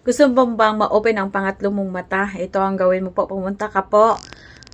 Gusto mo bang ma-open ang pangatlo mong mata? Ito ang gawin mo po. Pumunta ka po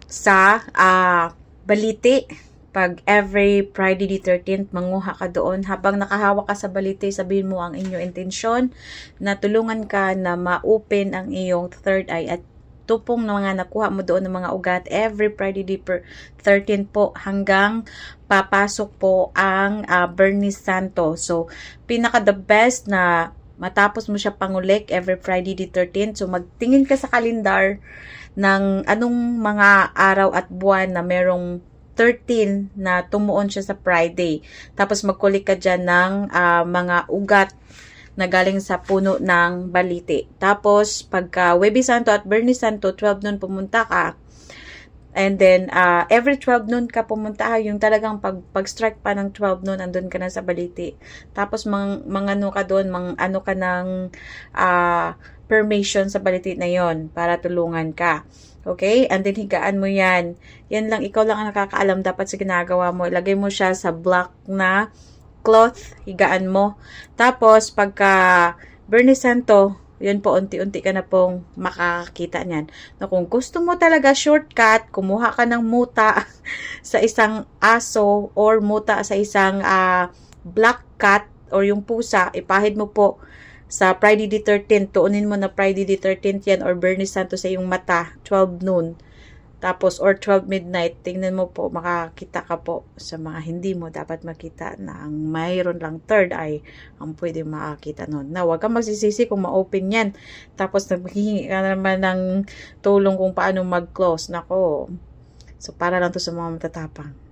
sa ah, Baliti. Pag every Friday the 13th, manguha ka doon. Habang nakahawak ka sa Baliti, sabihin mo ang inyong intensyon na tulungan ka na ma-open ang iyong third eye at tupong na mga nakuha mo doon ng mga ugat every Friday the per 13 po hanggang papasok po ang ah, Bernie Santo. So, pinaka the best na matapos mo siya pangulik every Friday the 13th. So, magtingin ka sa kalendar ng anong mga araw at buwan na merong 13 na tumuon siya sa Friday. Tapos magkulik ka dyan ng ah, mga ugat na galing sa puno ng baliti. Tapos, pagka Webe Santo at Bernie Santo, 12 noon pumunta ka. And then, ah, every 12 noon ka pumunta ha, yung talagang pag, pag-strike pa ng 12 noon, andun ka na sa baliti. Tapos, mang, mga ano ka doon, mang ano ka ng ah, permission sa baliti na yon para tulungan ka. Okay? And then, higaan mo yan. Yan lang, ikaw lang ang nakakaalam dapat sa ginagawa mo. Ilagay mo siya sa black na cloth, higaan mo. Tapos, pagka Bernie Santo, yun po, unti-unti ka na pong makakita niyan. Na kung gusto mo talaga shortcut, kumuha ka ng muta sa isang aso or muta sa isang ah, black cat or yung pusa, ipahid mo po sa Friday the 13th, tuunin mo na Friday the 13th yan or Bernie Santo sa iyong mata, 12 noon. Tapos, or 12 midnight, tingnan mo po, makakita ka po sa mga hindi mo dapat makita na ang mayroon lang third eye ang pwede makakita nun. Na huwag kang magsisisi kung ma-open yan. Tapos, naghihingi ka naman ng tulong kung paano mag-close. Nako. So, para lang to sa mga matatapang.